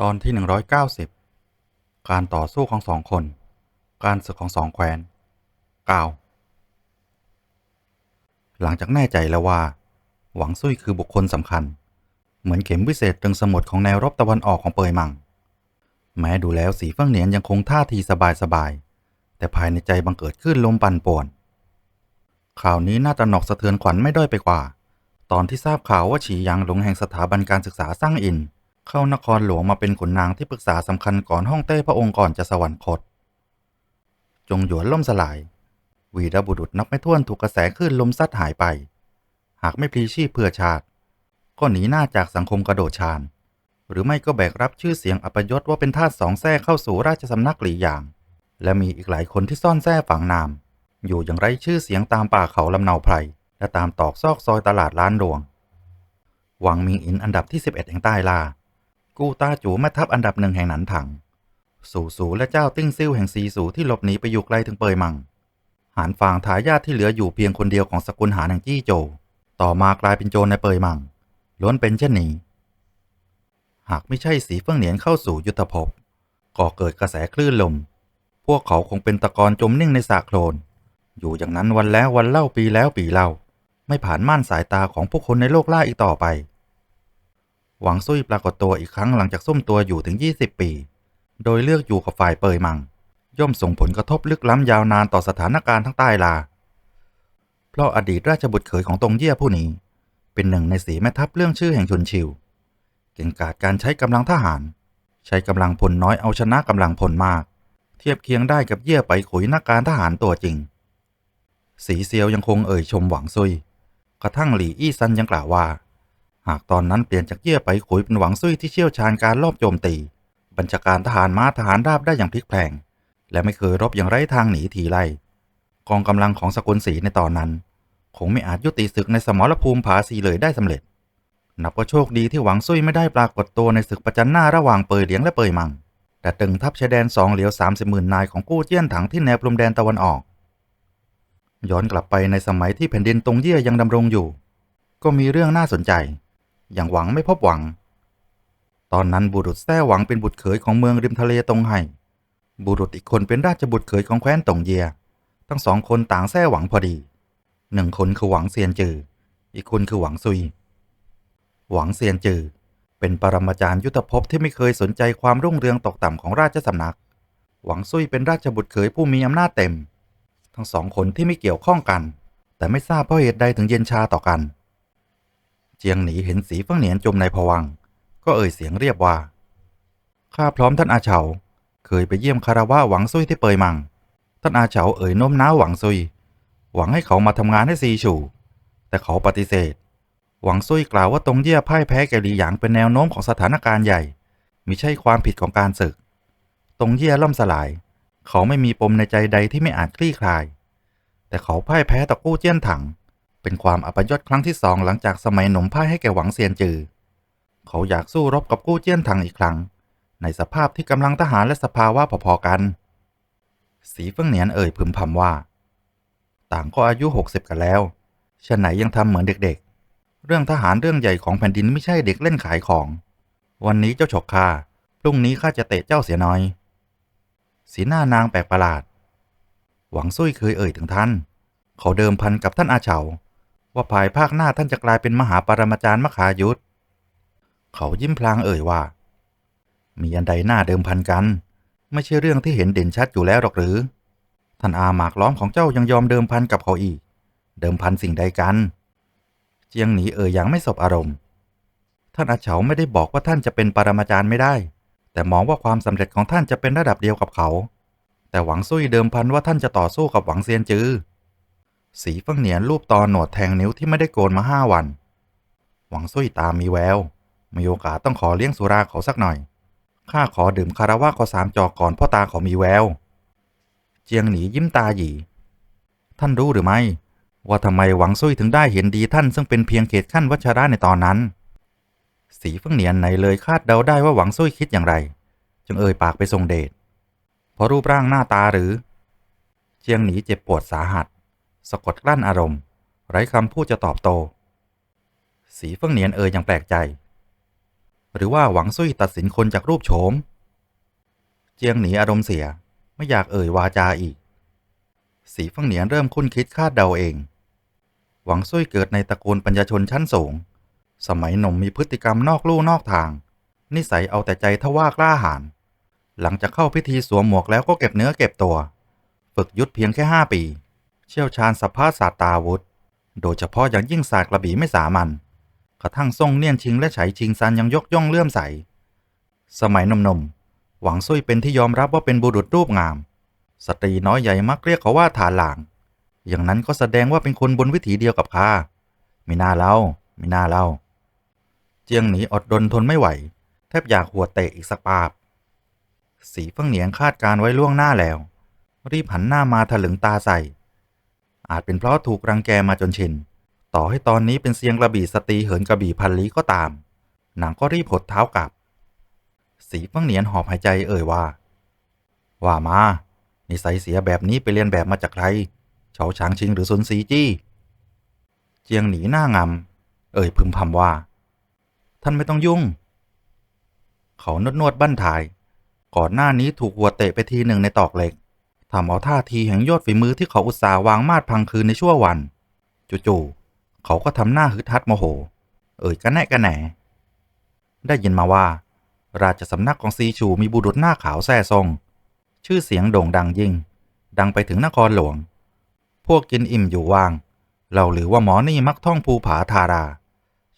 ตอนที่ 190 การต่อสู้ของสองคน การศึกของสองแคว้นก้าหลังจากแน่ใจแล้วว่า หวังซุยคือบุคคลสำคัญ เหมือนเข็มวิเศษตรึงสมุดของแนวรบตะวันออกของเปยมัง แม้ดูแล้วสีเฟื่องเหนียนยังคงท่าทีสบายๆแต่ภายในใจบังเกิดขึ้นลมปั่นป่วน ข่าวนี้น่าตระหนกสะเทือนขวัญไม่ด้อยไปกว่า ตอนที่ทราบข่าวว่าฉีหยางหลงแห่งสถาบันการศึกษาสร้างอิน เข้านครหลวงมาเป็นขุนนางที่ปรึกษาสำคัญก่อนฮ่องเต้พระองค์ก่อนจะสวรรคต จงหยวนล่มสลาย วีรบุรุษนับไม่ถ้วนถูกกระแสคลื่นลมซัดหายไป หากไม่พลีชีพเพื่อชาติ ก็หนีหน้าจากสังคมกระโดดชานหรือไม่ก็แบกรับชื่อเสียงอัปยศว่าเป็นทาสสองแท้เข้าสู่ราชสำนักหลีหยาง และมีอีกหลายคนที่ซ่อนแท้ฝังนาม อยู่อย่างไรชื่อเสียงตามป่าเขาลำเนาไพรและตามตอกซอกซอยตลาดล้านดวง หวังมิงอินอันดับที่ 11 แห่งใต้ลา กู้ตาจูแม่ทัพอันดับหนึ่งแห่งหนันถัง สู่สูและเจ้าติ้งซิ่วแห่งซีสูที่หลบหนีไปอยู่ไกลถึงเปยมัง หานฟางทายาทที่เหลืออยู่เพียงคนเดียวของสกุลหานแห่งจี้โจ ต่อมากลายเป็นโจรในเปยมัง ล้วนเป็นเช่นนี้ หากไม่ใช่สีเฟื่องเหนียนเข้าสู่ยุทธภพก่อเกิดกระแสคลื่นลม พวกเขาคงเป็นตะกอนจมนิ่งในสระโคลน อยู่อย่างนั้นวันแล้ววันเล่าปีแล้วปีเล่า ไม่ผ่านม่านสายตาของผู้คนในโลกล่าอีกต่อไป หวังซุยปรากฏตัวอีกครั้งหลังจากซุ่มตัวอยู่ถึง 20 ปี โดยเลือกอยู่กับฝ่ายเปยมัง ย่อมส่งผลกระทบลึกล้ำยาวนานต่อสถานการณ์ทั้งใต้ลา เพราะอดีตราชบุตรเขยของตงเยี่ยผู้นี้ เป็นหนึ่งในสีแม่ทัพเรื่องชื่อแห่งชนชิว เก่งกาจการใช้กำลังทหาร ใช้กำลังพลน้อยเอาชนะกำลังพลมาก เทียบเคียงได้กับเยี่ยไปขุยนักการทหารตัวจริง สีเซียวยังคงเอ่ยชมหวังซุย กระทั่งหลี่อี้ซันยังกล่าวว่า หากตอนนั้นเปลี่ยนจากเยี่ยไปขุยเป็นหวังซุยที่เชี่ยวชาญการลอบโจมตี บัญชาการทหารม้าทหารราบได้อย่างพลิกแพลง และไม่เคยรบอย่างไร้ทางหนีทีไล่กองกำลังของสกุลศรีในตอนนั้น คงไม่อาจยุติศึกในสมรภูมิผาสีเลยได้สำเร็จ นับว่าโชคดีที่หวังซุยไม่ได้ปรากฏตัวในศึกประจันหน้าระหว่างเปยเหลียงและเปยมัง แต่ตึงทัพชายแดนสองเหลียวสามสิบหมื่นนายของกู้เจี้ยนถังที่แนวพรมแดนตะวันออก ย้อนกลับไปในสมัยที่แผ่นดินตรงเยี่ยยังดำรงอยู่ ก็มีเรื่องน่าสนใจ อย่างหวังไม่พบหวัง ตอนนั้นบุรุษแท้หวังเป็นบุตรเขยของเมืองริมทะเลตรงไห่ บุรุษอีกคนเป็นราชบุตรเขยของแคว้นตงเยีย ทั้งสองคนต่างแท้หวังพอดี หนึ่งคนคือหวังเซียนจือ อีกคนคือหวังซุย หวังเซียนจือ เป็นปรมาจารย์ยุทธภพที่ไม่เคยสนใจความรุ่งเรืองตกต่ำของราชสำนัก หวังซุยเป็นราชบุตรเขยผู้มีอำนาจเต็ม ทั้งสองคนที่ไม่เกี่ยวข้องกัน แต่ไม่ทราบเพราะเหตุใดถึงเย็นชาต่อกัน เจียงหนีเห็นสีเฟื่องเหนียนจมในผวัง ก็เอ่ยเสียงเรียบว่าข้าพร้อมท่านอาเฉาเคยไปเยี่ยมคารวะหวังซุยที่เปยมัง ท่านอาเฉาเอ่ยโน้มน้าวหวังซุย หวังให้เขามาทำงานให้ซีฉูแต่เขาปฏิเสธ หวังซุยกล่าวว่าตรงเยี่ยพ่ายแพ้แกหลีหยางเป็นแนวโน้มของสถานการณ์ใหญ่มิใช่ความผิดของการศึก ตรงเยี่ยล่มสลาย เขาไม่มีปมในใจใดที่ไม่อาจคลี่คลาย แต่เขาพ่ายแพ้ต่อกู้เจี้ยนถัง เป็นความอัปยศครั้งที่สองหลังจากสมัยหนุ่มพ่ายให้แก่หวังเซียนจือ เขาอยากสู้รบกับกู้เจี้ยนถังอีกครั้ง ในสภาพที่กำลังทหารและสภาวะพอๆกัน สีเฟิงเหนียนเอ่ยพึมพำว่า ต่างก็อายุหกสิบกันแล้วฉะไหนยังทำเหมือนเด็กๆ เรื่องทหารเรื่องใหญ่ของแผ่นดินไม่ใช่เด็กเล่นขายของ วันนี้เจ้าฉกข้าพรุ่งนี้ข้าจะเตะเจ้าเสียน้อย สีหน้านางแปลกประหลาด หวังซุยเคยเอ่ยถึงท่าน เขาเดิมพันกับท่านอาเฉา ว่าภายภาคหน้าท่านจะกลายเป็นมหาปรมาจารย์มขายุทธเขายิ้มพลางเอ่ยว่า มีอันใดหน้าเดิมพันกัน ไม่ใช่เรื่องที่เห็นเด่นชัดอยู่แล้วหรอกหรือ ท่านอาหมากล้อมของเจ้ายังยอมเดิมพันกับเขาอีก เดิมพันสิ่งใดกัน เจียงหนีเอ่ยอย่างไม่สบอารมณ์ ท่านอาเฉาไม่ได้บอกว่าท่านจะเป็นปรมาจารย์ไม่ได้ แต่มองว่าความสำเร็จของท่านจะเป็นระดับเดียวกับเขา แต่หวังซุยเดิมพันว่าท่านจะต่อสู้กับหวังเซียนจือ สีเฟิ่งเหนียนรูปตอนหนวดแทงนิ้วที่ไม่ได้โกนมาห้าวัน หวังซุยตามมีแวว มีโอกาสต้องขอเลี้ยงสุราเขาสักหน่อย ข้าขอดื่มคาราวะขาสามจอกก่อนพ่อตาเขามีแวว เจียงหนียิ้มตาหยีท่านรู้หรือไม่ ว่าทำไมหวังซุยถึงได้เห็นดีท่านซึ่งเป็นเพียงเขตขั้นวัชระในตอนนั้น สีเฟิ่งเหนียนไหนเลยคาดเดาได้ว่าหวังซุ้ยคิดอย่างไร จึงเอ่ยปากไปทรงเดชเพราะรูปร่างหน้าตาหรือ เจียงหนีเจ็บปวดสาหัส สะกดกลั้นอารมณ์ ไร้คำพูดจะตอบโต้สีเฟิงเหนียนเอ่ยอย่างแปลกใจ หรือว่าหวังซุ้ยตัดสินคนจากรูปโฉม เจียงหนีอารมณ์เสียไม่อยากเอ่ยวาจาอีก สีเฟิงเหนียนเริ่มคุ้นคิดคาดเดาเอง หวังซุ้ยเกิดในตระกูลปัญญาชนชั้นสูง สมัยหนุ่มมีพฤติกรรมนอกลู่นอกทาง นิสัยเอาแต่ใจทว่ากล้าหาญหลังจากเข้าพิธีสวมหมวกแล้วก็เก็บเนื้อเก็บตัว ฝึกยุทธเพียงแค่ห้าปี เชี่ยวชาญสัพพะศาสตราวุธ โดยเฉพาะอย่างยิ่งศาสตร์กระบี่ไม่สามัญกระทั่งทรงเนียนชิงและไฉชิงซันยังยกย่องเลื่อมใส สมัยหนุ่มๆหวังซุยเป็นที่ยอมรับว่าเป็นบุรุษรูปงาม สตรีน้อยใหญ่มักเรียกเขาว่าฐานหลาง อย่างนั้นก็แสดงว่าเป็นคนบนวิถีเดียวกับข้าไม่น่าเล่าไม่น่าเล่า เจียงหนีอดรนทนไม่ไหว แทบอยากหัวเตะอีกสักปาบ สีเฟิงเหนียงคาดการไว้ล่วงหน้าแล้ว รีบหันหน้ามาถลึงตาใส่ อาจเป็นเพราะถูกรังแกมาจนชิน ต่อให้ตอนนี้เป็นเสียงกระบี่สตีเหินกระบี่พันลี้ก็ตาม นางก็รีบหดเท้ากลับ สีเฟิงเหนียนหอบหายใจเอ่ยว่า ว่ามา นิสัยเสียแบบนี้ไปเรียนแบบมาจากใคร เฉาฉางชิงหรือซุนซีจี้ เจียงหนีหน้างำเอ่ยพึมพำว่า ท่านไม่ต้องยุ่ง เขานวดนวดบั้นทาย ก่อนหน้านี้ถูกหัวเตะไปทีหนึ่งในตอกเหล็กทำเอาท่าทีแห่งยอดฝีมือที่เขาอุตส่าห์วางมาดพังคืนในชั่ววัน จู่ๆเขาก็ทำหน้าฮึดฮัดโมโห เอ่ยกระแนะกระแหนได้ยินมาว่า ราชสำนักของซีชูมีบุรุษหน้าขาวแซ่ซงชื่อเสียงโด่งดังยิ่ง ดังไปถึงนครหลวง พวกกินอิ่มอยู่ว่าง เราหรือว่าหมอนี่มักท่องภูผาทารา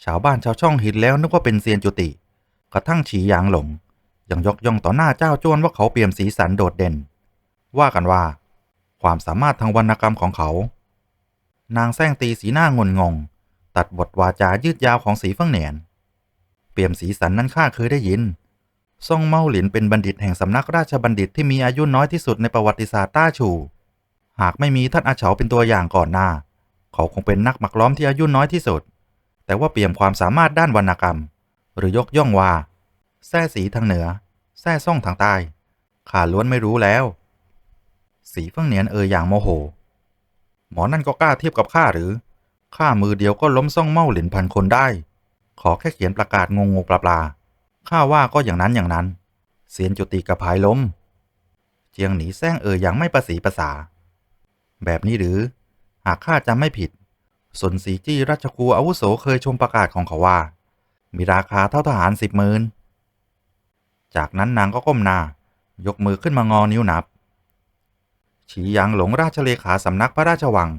ชาวบ้านชาวช่องเห็นแล้วนึกว่าเป็นเซียนจุติ กระทั่งฉีหยางหลง ยังยกย่องต่อหน้าเจ้าจ้วนว่าเขาเปี่ยมสีสันโดดเด่น ว่ากันว่า ความสามารถทางวรรณกรรมของเขา นางแซงตีสีหน้างนงง ตัดบทวาจายืดยาวของสีเฟิงเหนียน เปี่ยมสีสันนั้นข้าเคยได้ยินซ่งเมาหลินเป็นบัณฑิตแห่งสำนักราชบัณฑิตที่มีอายุน้อยที่สุดในประวัติศาสตร์ต้าชู หากไม่มีท่านอาเฉาเป็นตัวอย่างก่อนหน้า เขาคงเป็นนักหมักล้อมที่อายุน้อยที่สุด แต่ว่าเปี่ยมความสามารถด้านวรรณกรรม หรือยกย่องว่าแซ่สีทางเหนือแซ่ซ่องทางใต้ข้าล้วนไม่รู้แล้ว สีเฟิงเหนียนเอ่ยอย่างโมโห หมอนั่นก็กล้าเทียบกับข้าหรือข้ามือเดียวก็ล้มซ่องเมาหลินพันคนได้ ขอแค่เขียนประกาศงงๆปลาๆข้าว่าก็อย่างนั้นอย่างนั้น เสียนจุติกระพายล้ม เจียงหนีแซงเอ่ยอย่างไม่ประสีประสาแบบนี้หรือ หากข้าจำไม่ผิด สนสีจี้ราชครูอาวุโสเคยชมประกาศของเขาว่า มีราคาเท่าทหารสิบหมื่นจากนั้นนางก็ก้มหน้ายกมือขึ้นมางอนิ้วนับ ฉีหยางหลงราชเลขาสำนักพระราชวัง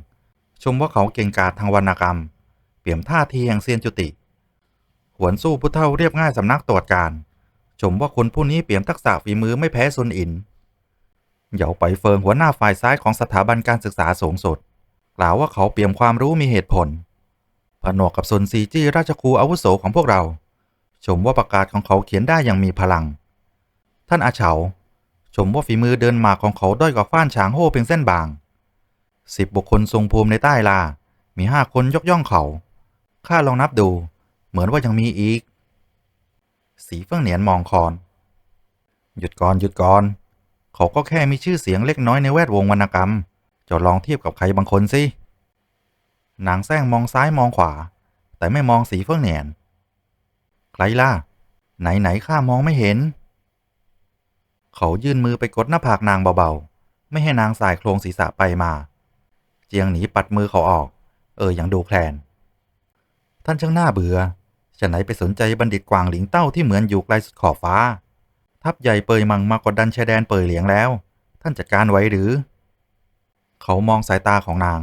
ชมว่าเขาเก่งกาจทางวรรณกรรม เปี่ยมท่าทีแห่งเซียนจุติ หวนสู้ผู้เท่าเรียบง่ายสำนักตรวจการ ชมว่าคนผู้นี้เปี่ยมทักษะฝีมือไม่แพ้ซุนอิน เหยาไปเฟิงหัวหน้าฝ่ายซ้ายของสถาบันการศึกษาสูงสุด กล่าวว่าเขาเปี่ยมความรู้มีเหตุผล ผนวกกับซนซีจี้ราชครูอาวุโสของพวกเรา ชมว่าประกาศของเขาเขียนได้อย่างมีพลัง ท่านอาเฉา ชมว่าฝีมือเดินหมากของเขาด้อยกว่าฟ้านฉางโฮเพียงเส้นบางสิบบุคคลทรงภูมิในใต้ลา มีห้าคนยกย่องเขา ข้าลองนับดู เหมือนว่ายังมีอีก สีเฟิงเหนียนมองคอน หยุดก่อนหยุดก่อน เขาก็แค่มีชื่อเสียงเล็กน้อยในแวดวงวรรณกรรม จะลองเทียบกับใครบางคนสินางแซงมองซ้ายมองขวา แต่ไม่มองสีเฟิงเหนนใครล่ะ ไหนไหนข้ามองไม่เห็น เขายื่นมือไปกดหน้าผากนางเบาๆ ไม่ให้นางสายโครงศีรษะไปมา เจียงหนีปัดมือเขาออก เอออย่างดูแคลน ท่านช่างหน่าเบื่อจะไหนไปสนใจบัณฑิตกวางหลิงเต้าที่เหมือนอยู่ไกลสุดขอบฟ้า ทัพใหญ่เปยมังมากดดันชายแดนเปยเหลียงแล้ว ท่านจัดการไว้หรือ เขามองสายตาของนาง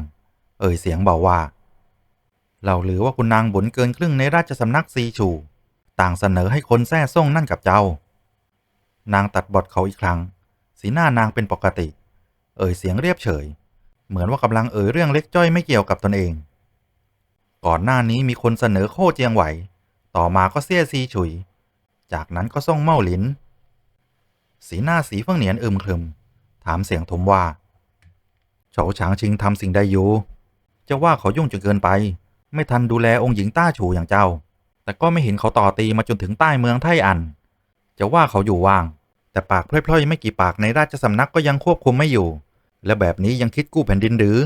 เอ่ยเสียงเบาว่าเราหรือว่าคุณนางบุญเกินครึ่งในราชสำนักซีชู ต่างเสนอให้คนแท้ซ่งนั่นกับเจ้า นางตัดบทเขาอีกครั้ง สีหน้านางเป็นปกติ เอ่ยเสียงเรียบเฉย เหมือนว่ากำลังเอ่ยเรื่องเล็กจ้อยไม่เกี่ยวกับตนเอง ก่อนหน้านี้มีคนเสนอโค่เจียงไหว ต่อมาก็เสี้ยซีฉุย จากนั้นก็ส่งเมาหลิน สีหน้าสีเฟิงเหนียนอึมครึม ถามเสียงทมว่า เฉาฉางชิงทำสิ่งใดอยู่ จะว่าเขายุ่งจนเกินไป ไม่ทันดูแลองค์หญิงต้าฉูอย่างเจ้า แต่ก็ไม่เห็นเขาต่อตีมาจนถึงใต้เมืองไทอัน จะว่าเขาอยู่ว่าง แต่ปากพล่อยๆ ไม่กี่ปากในราชสำนักก็ยังควบคุมไม่อยู่ และแบบนี้ยังคิดกู้แผ่นดินหรือ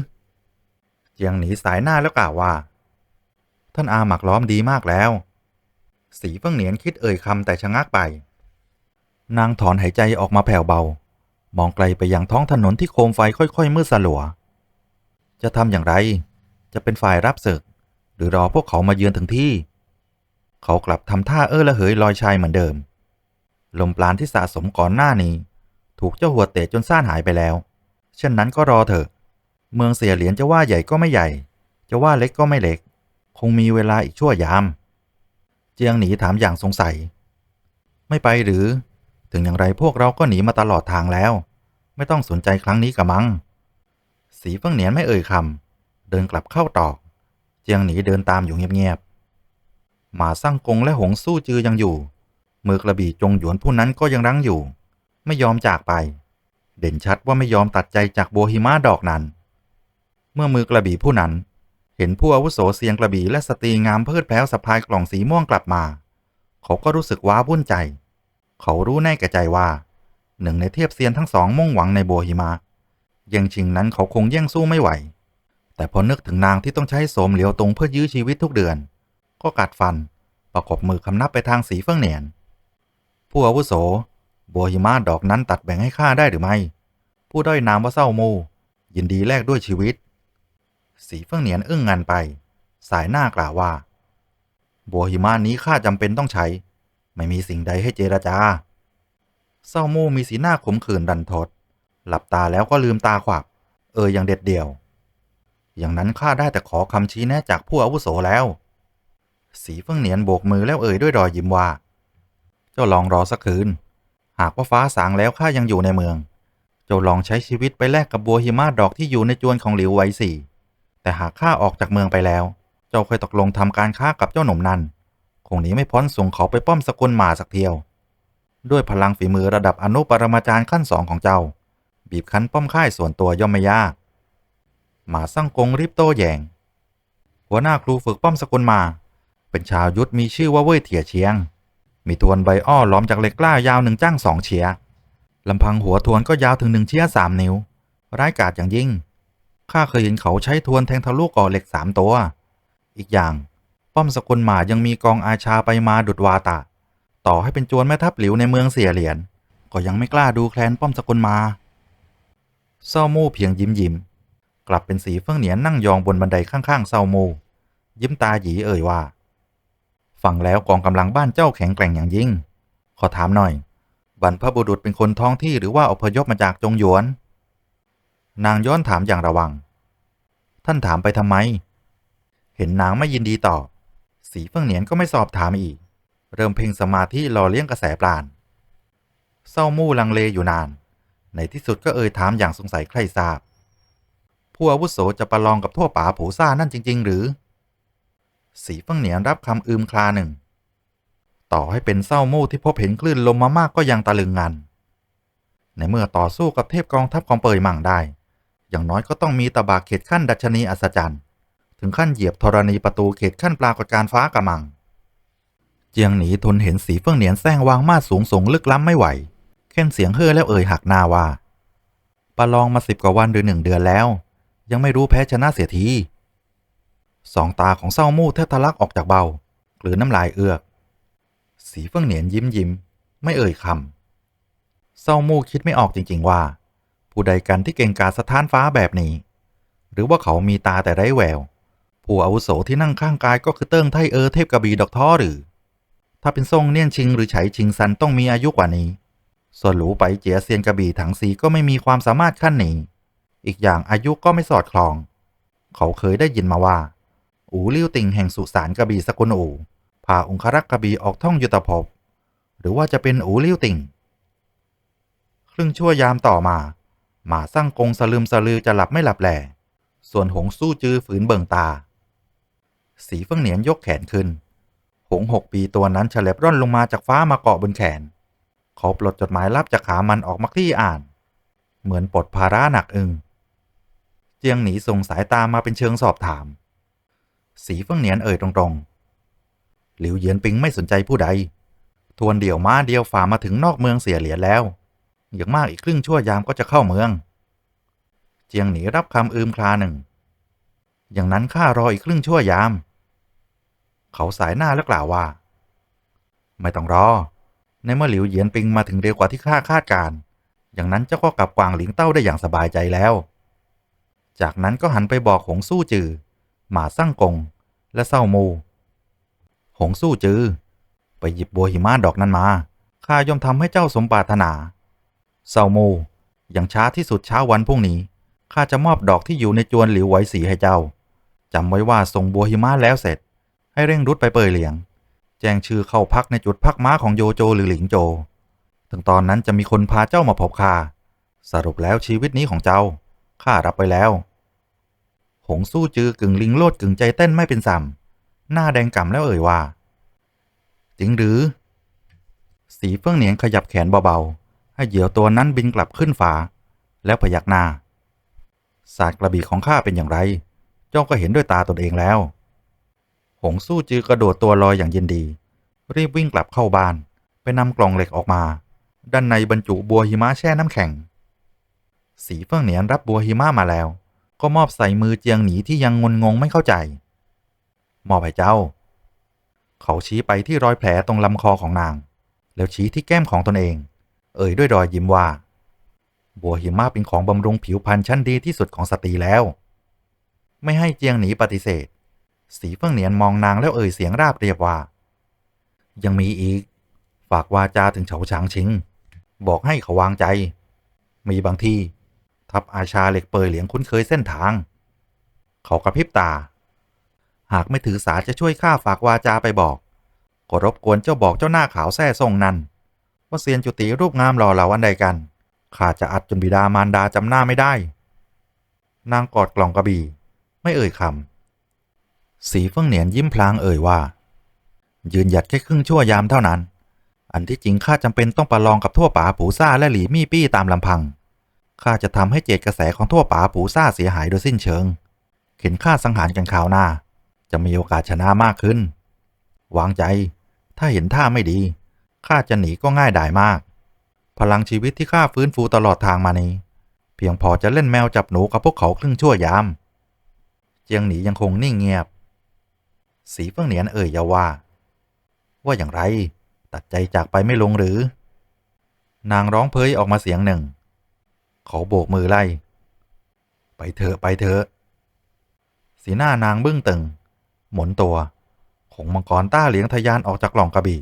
เจียงหนีสายหน้าแล้วกล่าวว่า ท่านอาหมักล้อมดีมากแล้ว สีเฟิ่งเหนียนคิดเอ่ยคำแต่ชะงักไป นางถอนหายใจออกมาแผ่วเบา มองไกลไปยังท้องถนนที่โคมไฟค่อยๆมืดสลัว จะทำอย่างไร จะเป็นฝ่ายรับศึก หรือรอพวกเขามาเยือนถึงที่ เขากลับทำท่าเอ้อละเหยลอยชายเหมือนเดิม ลมปราณที่สะสมก่อนหน้านี้ ถูกเจ้าหัวเตะจนซ่านหายไปแล้ว เช่นนั้นก็รอเถอะ เมืองเสียเหรียญจะว่าใหญ่ก็ไม่ใหญ่ จะว่าเล็กก็ไม่เล็ก คงมีเวลาอีกชั่วยาม เจียงหนีถามอย่างสงสัย ไม่ไปหรือ ถึงอย่างไรพวกเราก็หนีมาตลอดทางแล้ว ไม่ต้องสนใจครั้งนี้กะมัง สีเฟิงเหนียนไม่เอ่ยคำเดินกลับเข้าตอก เจียงหนีเดินตามอยู่เงียบๆหมาสร้างกงและหงสู้จือยังอยู่ มือกระบี่จงหยวนผู้นั้นก็ยังรั้งอยู่ ไม่ยอมจากไป เด่นชัดว่าไม่ยอมตัดใจจากบัวหิมะดอกนั้น เมื่อมือกระบี่ผู้นั้น เห็นผู้อาวุโสเสียงกระบี่และสตรีงามเพิดแพ้วสะพายกล่องสีม่วงกลับมา เขาก็รู้สึกว้าวุ่นใจ เขารู้แน่แก่ใจว่า หนึ่งในเทียบเซียนทั้งสองมุ่งหวังในบัวหิมะยังชิงนั้นเขาคงแย่งสู้ไม่ไหว แต่พอนึกถึงนางที่ต้องใช้โสมเหลียวตรงเพื่อยื้อชีวิตทุกเดือน ก็กัดฟัน ประกบมือคำนับไปทางสีเฟื่องเหนียน ผู้อาวุโส บัวหิมะดอกนั้นตัดแบ่งให้ข้าได้หรือไม่ ผู้ด้อยนามว่าเศร้าโมยินดีแลกด้วยชีวิต สีเฟื่องเหนียนอึ้งงันไป สายหน้ากล่าวว่า บัวหิมะนี้ข้าจำเป็นต้องใช้ ไม่มีสิ่งใดให้เจรจา เศร้าโมมีสีหน้าขมขื่นดันทด หลับตาแล้วก็ลืมตาขวับ เอออย่างเด็ดเดี่ยว อย่างนั้นข้าได้แต่ขอคำชี้แนะจากผู้อาวุโสแล้ว สีเฟื่องเหนียนโบกมือแล้วเอ่ยด้วยรอยยิ้มว่า เจ้าลองรอสักคืน หากว่าฟ้าสางแล้วข้ายังอยู่ในเมือง เจ้าลองใช้ชีวิตไปแลกกับบัวหิมะดอกที่อยู่ในจวนของหลิวไว้สี่ แต่หากข้าออกจากเมืองไปแล้ว เจ้าค่อยตกลงทำการค้ากับเจ้าหนุ่มนั้น คงหนีไม่พ้นส่งเขาไปป้อมสกุลหมาสักเที่ยว ด้วยพลังฝีมือระดับอนุปรมาจารย์ขั้นสองของเจ้า บีบคั้นป้อมค่ายส่วนตัวย่อมไม่ยาก หมาสั่งกงรีบโต้แยง หัวหน้าครูฝึกป้อมสกุลมา เป็นชาวยุทธมีชื่อว่าเว่ยเถี่ยเชียง มีทวนใบอ้อล้อมจากเหล็กกล้ายาวหนึ่งจ้างสองเฉียลำพังหัวทวนก็ยาวถึงหนึ่งเฉียสามนิ้ว ร้ายกาจอย่างยิ่งข้าเคยเห็นเขาใช้ทวนแทงทะลุก่อเหล็กสามตัว อีกอย่าง ป้อมสกุลหมายังมีกองอาชาไปมาดุดวาตะ ต่อให้เป็นจวนแม่ทัพหลิวในเมืองเสียเหรียญก็ยังไม่กล้าดูแคลนป้อมสกุลมาเศร้ามู่เพียงยิ้มยิ้มกลับเป็นสีเฟื่องเหนียนนั่งยองบนบันไดข้างๆเศร้ามู่ยิ้มตาหยีเอ่ยว่าฟังแล้วกองกำลังบ้านเจ้าแข็งแกร่งอย่างยิ่ง ขอถามหน่อย บรรพบุรุษเป็นคนท้องที่หรือว่าอพยพมาจากจงหยวน นางย้อนถามอย่างระวัง ท่านถามไปทำไม เห็นนางไม่ยินดีตอบ สีเฟื่องเหนียนก็ไม่สอบถามอีก เริ่มเพ่งสมาธิรอเลี้ยงกระแสปราณเศร้ามู่ลังเลอยู่นาน ในที่สุดก็เอ่ยถามอย่างสงสัยใครทราบ ผู้อาวุโสจะประลองกับทั่วป่าผูซ่านั่นจริง ๆ หรือ สีฟื่องเหนียนรับคำอืมคลาหนึ่ง ต่อให้เป็นเศร้ามู่ที่พบเห็นคลื่นลมมามากก็ยังตะลึงงัน ในเมื่อต่อสู้กับเทพกองทัพของเปยมั่งได้ อย่างน้อยก็ต้องมีตะบากเขตขั้นดัชนีอัศจรรย์ ถึงขั้นเหยียบธรณีประตูเขตขั้นปรากฏการฟ้ากระมัง เจียงหนีทนเห็นสีเฟื่องเหนียนแซงวางมาดสูงส่งลึกล้ำไม่ไหวเค้นเสียงเฮ่อแล้วเอ่ยหักหน้าว่าประลองมาสิบกว่าวันหรือหนึ่งเดือนแล้ว ยังไม่รู้แพ้ชนะเสียทีสองตาของเศร้ามู่แทบทะลักออกจากเบากลืนน้ำลายเอือก สีเฟื่องเหนียนยิ้มยิ้ม ไม่เอ่ยคำเศร้ามู่คิดไม่ออกจริง ๆว่า ผู้ใดกันที่เก่งกาจสถานฟ้าแบบนี้ หรือว่าเขามีตาแต่ไร้แวว ผู้อาวุโสที่นั่งข้างกายก็คือเติ้งไทเออเทพกระบีดอกท้อหรือ ถ้าเป็นทรงเนียนชิงหรือไฉชิงซันต้องมีอายุกว่านี้ ส่วนหลูไปเจียเซียนกระบี่ถังสีก็ไม่มีความสามารถขั้นนี้ อีกอย่างอายุก็ไม่สอดคล้อง เขาเคยได้ยินมาว่า อูลิ่วติงแห่งสุสานกระบี่สกุลอูพาองครักษ์กระบี่ออกท่องยุทธภพ หรือว่าจะเป็นอูลิ่วติงครึ่งชั่วยามต่อมา หมาสร้างกงสลืมสลือจะหลับไม่หลับแหล่ส่วนหงสู้จือฝืนเบิ่งตา สีเฟื่องเหนียนยกแขนขึ้น หงหกปีตัวนั้นเฉลบร่อนลงมาจากฟ้ามาเกาะบนแขน เขาปลดจดหมายลับจากขามันออกมาคลี่อ่าน เหมือนปลดภาระหนักอึง เจียงหนีส่งสายตามาเป็นเชิงสอบถาม สีเฟืองเหนียนเอ่ยตรงๆ หลิวเหยียนปิงไม่สนใจผู้ใด ทวนเดี่ยวม้าเดียวฝ่ามาถึงนอกเมืองเสียเหรียญแล้ว อย่างมากอีกครึ่งชั่วยามก็จะเข้าเมือง เจียงหนีรับคำอืมคลาหนึ่ง อย่างนั้นข้ารออีกครึ่งชั่วยาม เขาสายหน้าแล้วกล่าวว่า ไม่ต้องรอ ในเมื่อหลิวเหยียนปิงมาถึงเร็วกว่าที่ข้าคาดการ อย่างนั้นเจ้าก็กลับกวางหลิงเต้าได้อย่างสบายใจแล้ว จากนั้นก็หันไปบอกหงสู้จือ หมาซั่งกง และเศร้ามู หงสู้จือ ไปหยิบบัวหิมะดอกนั้นมา ข้าย่อมทำให้เจ้าสมปรารถนา เศร้ามู อย่างช้าที่สุดเช้าวันพรุ่งนี้ ข้าจะมอบดอกที่อยู่ในจวนหลิวไหวสีให้เจ้าจำไว้ว่าส่งบัวหิมะแล้วเสร็จ ให้เร่งรุดไปเปยเหลียง แจ้งชื่อเข้าพักในจุดพักม้าของโยโจหรือหลิงโจ ถึงตอนนั้นจะมีคนพาเจ้ามาพบข้าสรุปแล้วชีวิตนี้ของเจ้าข้ารับไปแล้ว หงสู้จือกึ่งลิงโลดกึ่งใจเต้นไม่เป็นสัมหน้าแดงก่ำแล้วเอ่ยว่า จริงหรือ สีเฟื่องเหนียงขยับแขนเบาๆ ให้เหยี่ยวตัวนั้นบินกลับขึ้นฟ้าแล้วพยักหน้าศาสตร์กระบี่ของข้าเป็นอย่างไร เจ้าก็เห็นด้วยตาตนเองแล้ว หงสู้จือกระโดดตัวลอยอย่างยินดี รีบวิ่งกลับเข้าบ้าน ไปนำกล่องเหล็กออกมา ด้านในบรรจุบัวหิมะแช่น้ำแข็ง สีเฟื่องเหนียนรับบัวหิมะมาแล้ว ก็มอบใส่มือเจียงหนีที่ยังงนงงไม่เข้าใจ มอบให้เจ้า เขาชี้ไปที่รอยแผลตรงลำคอของนาง แล้วชี้ที่แก้มของตนเอง เอ่ยด้วยรอยยิ้มว่า บัวหิมะเป็นของบำรุงผิวพรรณชั้นดีที่สุดของสตรีแล้ว ไม่ให้เจียงหนีปฏิเสธ สีเฟื่องเหนียนมองนางแล้วเอ่ยเสียงราบเรียบว่า ยังมีอีก ฝากวาจาถึงเฉาฉางชิง บอกให้เขาวางใจ มีบางที่ ทัพอาชาเหล็กเปยเหลียงคุ้นเคยเส้นทาง เขากระพริบตา หากไม่ถือสาจะช่วยข้าฝากวาจาไปบอกก็รบกวนเจ้าบอกเจ้าหน้าขาวแท้ทรงนั้นว่าเซียนจุติรูปงามหล่อเหลาอันใดกันข้าจะอัดจนบิดามารดาจำหน้าไม่ได้ นางกอดกล่องกระบี่ ไม่เอ่ยคำ สีเฟื่องเหนียนยิ้มพลางเอ่ยว่า ยืนหยัดแค่ครึ่งชั่วยามเท่านั้น อันที่จริงข้าจำเป็นต้องประลองกับทั่วป่าปูซ่าและหลีมี่ปี้ตามลำพังข้าจะทำให้เจตกระแสของทั่วป่าปูซ่าเสียหายโดยสิ้นเชิง เข็นข้าสังหารกันคราวหน้า จะมีโอกาสชนะมากขึ้น วางใจ ถ้าเห็นท่าไม่ดีข้าจะหนีก็ง่ายดายมาก พลังชีวิตที่ข้าฟื้นฟูตลอดทางมานี้ เพียงพอจะเล่นแมวจับหนูกับพวกเขาครึ่งชั่วยาม เจียงหนียังคงนิ่งเงียบ สีเฟืองเหนียนเอ่ยเยาว่า ว่าอย่างไร ตัดใจจากไปไม่ลงหรือ นางร้องเพยออกมาเสียงหนึ่ง เขาโบกมือไล่ ไปเถอะไปเถอะ สีหน้านางบึ้งตึง หมุนตัว ของมังกรต้าเหลียงทะยานออกจากกล่องกระบี่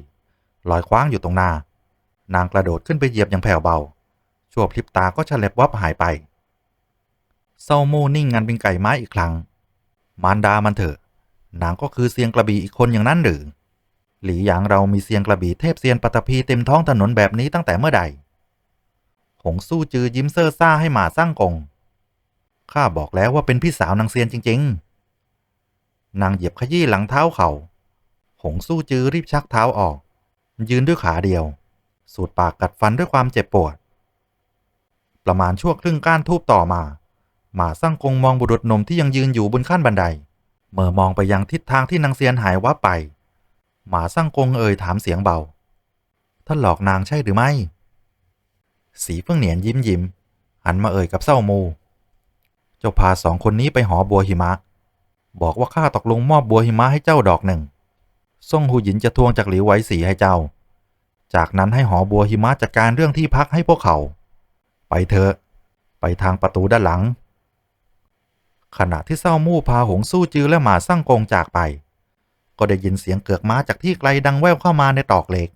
ลอยคว้างอยู่ตรงหน้า นางกระโดดขึ้นไปเหยียบอย่างแผ่วเบา ชั่วพลิบตาก็ฉลับวับหายไปเศร้าโม่นิ่งงันเป็นไก่ไม้อีกครั้ง มารดามันเถอะ นางก็คือเซียงกระบี่อีกคนอย่างนั้นหรือ หลีหยางเรามีเซียงกระบี่เทพเซียนปัตภีเต็มท้องถนนแบบนี้ตั้งแต่เมื่อใด หงสู้จือยิ้มเซ่อซ่าให้หมาสร้างกง ข้าบอกแล้วว่าเป็นพี่สาวนางเซียนจริง ๆ นางเหยียบขยี้หลังเท้าเขาหงสู้จือรีบชักเท้าออก ยืนด้วยขาเดียว สูดปากกัดฟันด้วยความเจ็บปวด ประมาณชั่วครึ่งก้านทูบต่อมา หมาสร้างกงมองบุรุษหนุ่มที่ยังยืนอยู่บนขั้นบันได เมื่อมองไปยังทิศทางที่นางเซียนหายวับไป หมาสร้างกงเอ่ยถามเสียงเบา ท่านหลอกนางใช่หรือไม่ สีเฟื่องเหนียนยิ้มยิ้มหันมาเอ่ยกับเศร้ามู เจ้าพาสองคนนี้ไปหอบัวหิมะ บอกว่าข้าตกลงมอบบัวหิมะให้เจ้าดอกหนึ่งซ่งหูหยินจะทวงจากหลิวไว้สีให้เจ้า จากนั้นให้หอบัวหิมะจัดการเรื่องที่พักให้พวกเขา ไปเถอะ ไปทางประตูด้านหลัง ขณะที่เศร้ามู่พาหงสู้จือและหมาสร้างกงจากไป ก็ได้ยินเสียงเกือกม้าจากที่ไกลดังแว่วเข้ามาในตอกเหล็ก